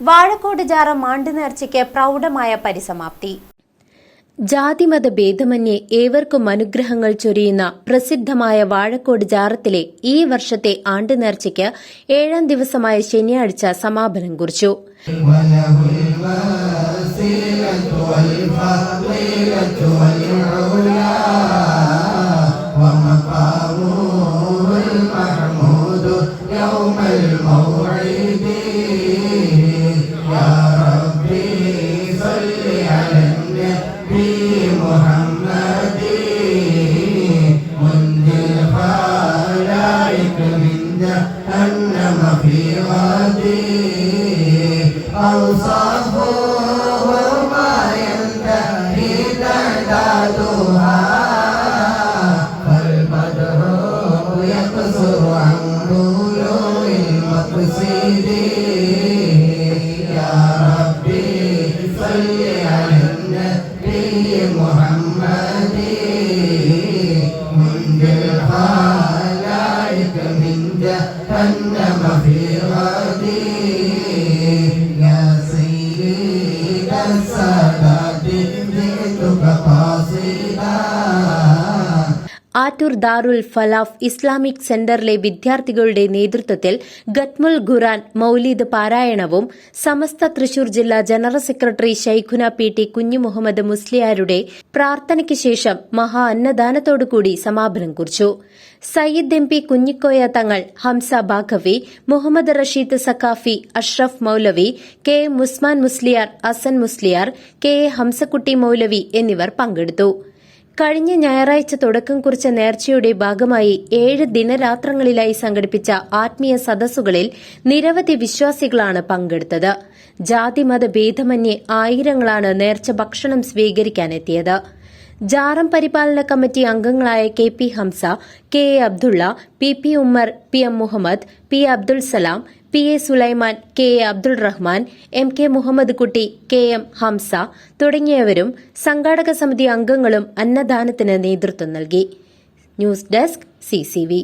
വാഴക്കോട് ജാറ മാണ്ടു നേർച്ചയ്ക്ക് പ്രൗഢമായ പരിസമാപ്തി ജാതിമത ഭേദമന്യേ ഏവർക്കും അനുഗ്രഹങ്ങൾ ചൊരിയുന്ന പ്രസിദ്ധമായ വാഴക്കോട് ജാറത്തിലെ ഈ വർഷത്തെ ആണ്ട് നേർച്ചയ്ക്ക് ഏഴാം ദിവസമായ ശനിയാഴ്ച സമാപനം കുറിച്ചു وله الوسيلة والفضيلة والعلا ومقامه المحمود يوم الموعد جهنم في غدي أوصافه ما ينتهي تعدادها. فالمدعو يقصر عن طلوع المقصد. يا ربي صل على النبي محمد منذ الخلائق من جهنم في غدي يا سيد السادات جئتك قاصدا ആറ്റൂർ ദാറുൽ ഫലാഫ് ഇസ്ലാമിക് സെന്ററിലെ വിദ്യാർത്ഥികളുടെ നേതൃത്വത്തിൽ ഗത്മുൽ ഖുറാൻ മൌലീദ് പാരായണവും സമസ്ത തൃശൂർ ജില്ലാ general secretary Shaikhuna P T Kunhumuhammed മുസ്ലിയാരുടെ പ്രാർത്ഥനയ്ക്ക് ശേഷം മഹാ അന്നദാനത്തോടുകൂടി സമാപനം കുറിച്ചു. Sayyid M P Kunhikoya Thangal Hamza Baqavi Muhammad Rasheed Saqafi Ashraf Moulavi K M Usman Musliyar Asan Musliyar K A Hamzakutty Moulavi എന്നിവർ പങ്കെടുത്തു. കഴിഞ്ഞ ഞായറാഴ്ച തുടക്കം കുറിച്ച നേർച്ചയുടെ ഭാഗമായി ഏഴ് ദിനരാത്രങ്ങളിലായി സംഘടിപ്പിച്ച ആത്മീയ സദസ്സുകളിൽ നിരവധി വിശ്വാസികളാണ് പങ്കെടുത്തത്. ജാതിമത ഭേദമന്യേ ആയിരങ്ങളാണ് നേർച്ച ഭക്ഷണം സ്വീകരിക്കാനെത്തിയത്. ജാറം പരിപാലന കമ്മിറ്റി അംഗങ്ങളായ K P Hamza K A Abdulla P P Ummer P M Muhammad P Abdul Salam P A Sulaiman K A Abdul Rahman M K Muhammad Kutty K M Hamza തുടങ്ങിയവരും സംഘാടക സമിതി അംഗങ്ങളും അന്നദാനത്തിന് നേതൃത്വം നൽകി. News desk CCV